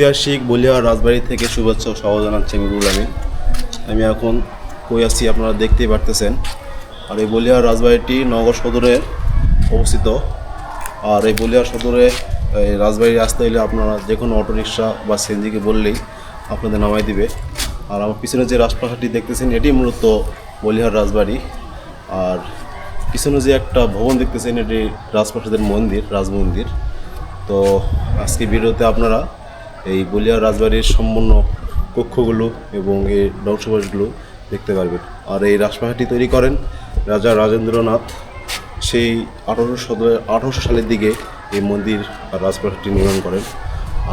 ঐতিহাসিক বলিয়া রাজবাড়ি থেকে শুভেচ্ছা স্বাগত জানাচ্ছি আমি রুল আমি এখন কই আছি আপনারা দেখতেই পারতেছেন। আর এই বলিয়ার রাজবাড়িটি নগর সদরে অবস্থিত। আর এই বলিয়ার সদরে, এই রাজবাড়ি আসতে হলে আপনারা যে কোনো অটোরিকশা বা সিএনজিকে বললেই আপনাদের নামাই দিবে। আর আমার পিছনে যে রাজপ্রাসাদটি দেখতেছেন, এটি মূলত বলিহার রাজবাড়ি। আর পিছনে যে একটা ভবন দেখতেছেন, এটি রাজপ্রাসাদের মন্দির, রাজমন্দির। তো আজকে ভিডিওতে আপনারা এই বলিয়ার রাজবাড়ির সম্পূর্ণ কক্ষগুলো এবং এই ধ্বংসবাসগুলো দেখতে পারবেন আর এই রাজপ্রাসাদটি তৈরি করেন রাজা রাজেন্দ্রনাথ। সেই আঠারোশো আঠারোশো সালের দিকে এই মন্দির রাজপ্রাসাদটি নির্মাণ করেন।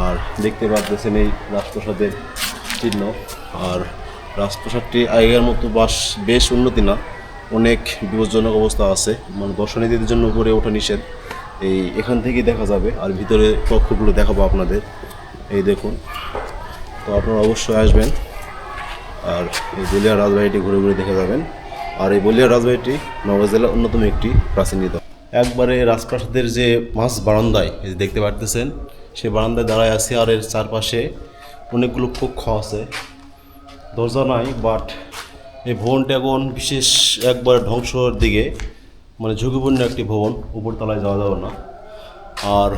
আর দেখতে পাচ্ছেন এই রাজপ্রাসাদের চিহ্ন। আর রাজপ্রাসাদটি আগের মতো বাস বেশ উন্নতি না, অনেক বিপজ্জনক অবস্থা আছে। মানে দর্শনীদের জন্য উপরে ওঠা নিষেধ। এই এখান থেকেই দেখা যাবে। আর ভিতরে কক্ষগুলো দেখাবো আপনাদের। এই দেখুন। তো আপনারা অবশ্যই আসবেন আর এই বলিয়া রাজবাড়িটি ঘুরে ঘুরে দেখে যাবেন। আর এই বলিয়া রাজবাড়িটি নওগাঁ জেলার অন্যতম একটি প্রাচীন নিদর্শন একবারে রাজপ্রাসাদের যে মাছ বারান্দায় দেখতে পারতেছেন সেই বারান্দায় দাঁড়ায় আছে আর এর চারপাশে অনেকগুলো কক্ষ আছে। দরজা নাই বাট এই ভবনটা এখন বিশেষ একবার ধ্বংসর দিকে মানে ঝুঁকিপূর্ণ একটি ভবন, উপরতলায় যাওয়া যাবে না। আর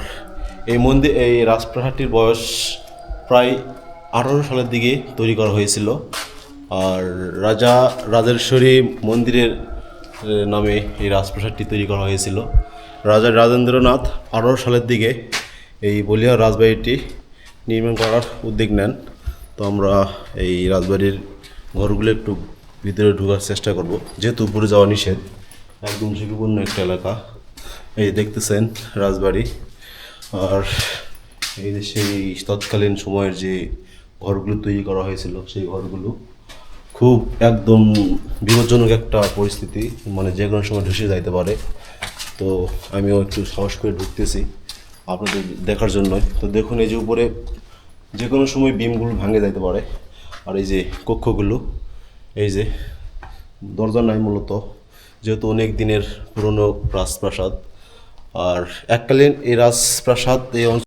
এই মন্দির, এই রাজপ্রাসাদটির বয়স প্রায় আঠারো সালের দিকে তৈরি করা হয়েছিল। আর রাজা রাজেশ্বরী মন্দিরের নামে এই রাজপ্রাসাদটি তৈরি করা হয়েছিল। রাজা রাজেন্দ্রনাথ আঠারো সালের দিকে এই বলিয়া রাজবাড়িটি নির্মাণ করার উদ্যোগ নেন। তো আমরা এই রাজবাড়ির ঘরগুলো একটু ভিতরে ঢোকার চেষ্টা করব। যেহেতু উপরে যাওয়া নিষেধ, একদম ঝুঁকিপূর্ণ একটা এলাকা। এই দেখতেছেন রাজবাড়ি। আর এই যে সেই তৎকালীন সময়ের যে ঘরগুলো তৈরি করা হয়েছিল, সেই ঘরগুলো খুব একদম বিপজ্জনক একটা পরিস্থিতি মানে যে কোনো সময় ঢুসে যাইতে পারে। তো আমিও একটু সাহস করে ঢুকতেছি আপনাদের দেখার জন্যই। তো দেখুন, এই যে উপরে যে কোনো সময় বিমগুলো ভাঙে যাইতে পারে। আর এই যে কক্ষগুলো, এই যে দরজা নাই মূলত, যেহেতু অনেক দিনের পুরনো রাজপ্রাসাদ আর এককালীন এই রাজপ্রাসাদ এই